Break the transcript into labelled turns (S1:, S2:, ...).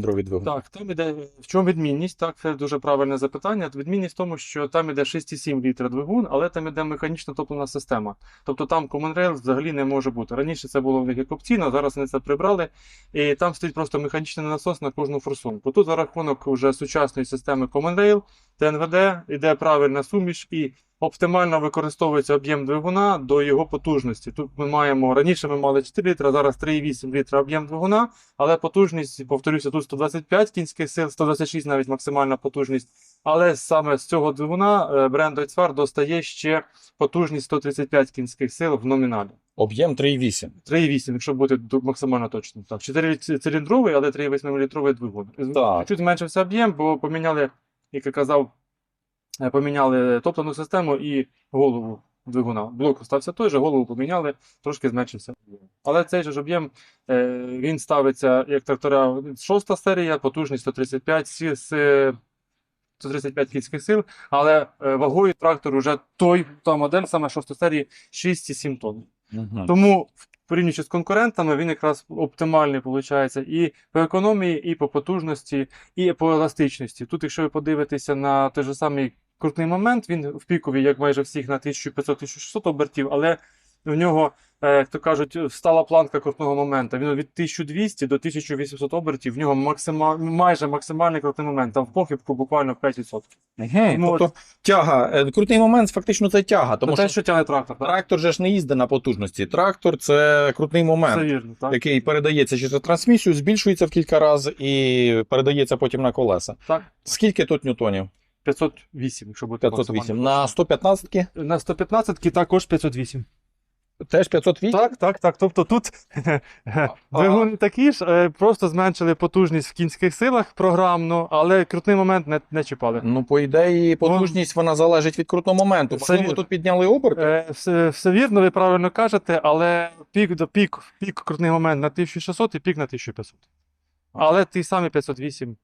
S1: Двигун.
S2: Так, там іде в чому відмінність? Так, це дуже правильне запитання. Відмінність в тому, що там іде 6,7 літра двигун, але там іде механічно топлена система. Тобто там Common Rail взагалі не може бути. Раніше це було в них як опційно, зараз вони це прибрали. І там стоїть просто механічний насос на кожну форсунку. Тут за рахунок вже сучасної системи Common Rail, ТНВД, іде правильна суміш і оптимально використовується об'єм двигуна до його потужності. Тут ми маємо раніше ми мали 4 літра, зараз 3,8 літра об'єм двигуна, але потужність, повторюся, тут 125 кінських сил, 126 навіть максимальна потужність. Але саме з цього двигуна е, бренд Deutzfahr достає ще потужність 135 кінських сил в номіналі.
S1: Об'єм 3,8.
S2: 3,8, якщо бути максимально точно. Так, 4 циліндровий, але 3,8 літровий двигун.
S1: Так.
S2: Чуть зменшився об'єм, бо поміняли, як я казав, е, поміняли топливну систему і голову двигуна. Блок остався той же, голову поміняли, трошки зменшився. Але цей же ж об'єм е, він ставиться як трактора 6 серія, потужність 135 сі- з е, 135 кінських сил, але е, вагою трактор вже той, та модель, саме 6 серії, 6,7 тонн.
S1: Угу.
S2: Тому, порівнюючи з конкурентами, він якраз оптимальний виходить і по економії, і по потужності, і по еластичності. Тут, якщо ви подивитеся на той же самий крутний момент, він в пікові, як майже всіх, на 1500-1600 обертів, але в нього, як то кажуть, стала планка крутного моменту. Він від 1200 до 1800 обертів, в нього максима... майже максимальний крутний момент. Там в похибку буквально 5%.
S1: Угу.
S2: Ну,
S1: Тобто тяга. е, Крутий момент фактично це тяга, тому
S2: Тому те,
S1: що
S2: що тягне трактор, так?
S1: трактор же ж не їздить на потужності. Трактор це крутний
S2: Це
S1: момент.
S2: вірно, так.
S1: Який передається через трансмісію, збільшується в кілька разів і передається потім на колеса.
S2: так.
S1: Скільки тут ньютонів?
S2: 508, якщо бути
S1: 508. На 115 ки
S2: На 115 також 508.
S1: Теж 508?
S2: Так, так, так. Тобто тут двигуни такі ж, е, просто зменшили потужність в кінських силах програмно, але крутний момент не, не чіпали.
S1: Ну, по ідеї, потужність вона залежить від крутного моменту.
S2: Все
S1: Можливо, тут підняли оберт.
S2: Е, Все, все вірно, ви правильно кажете, але пік до пік, пік крутний момент на 1600 і пік на 1500. Але ті самі 508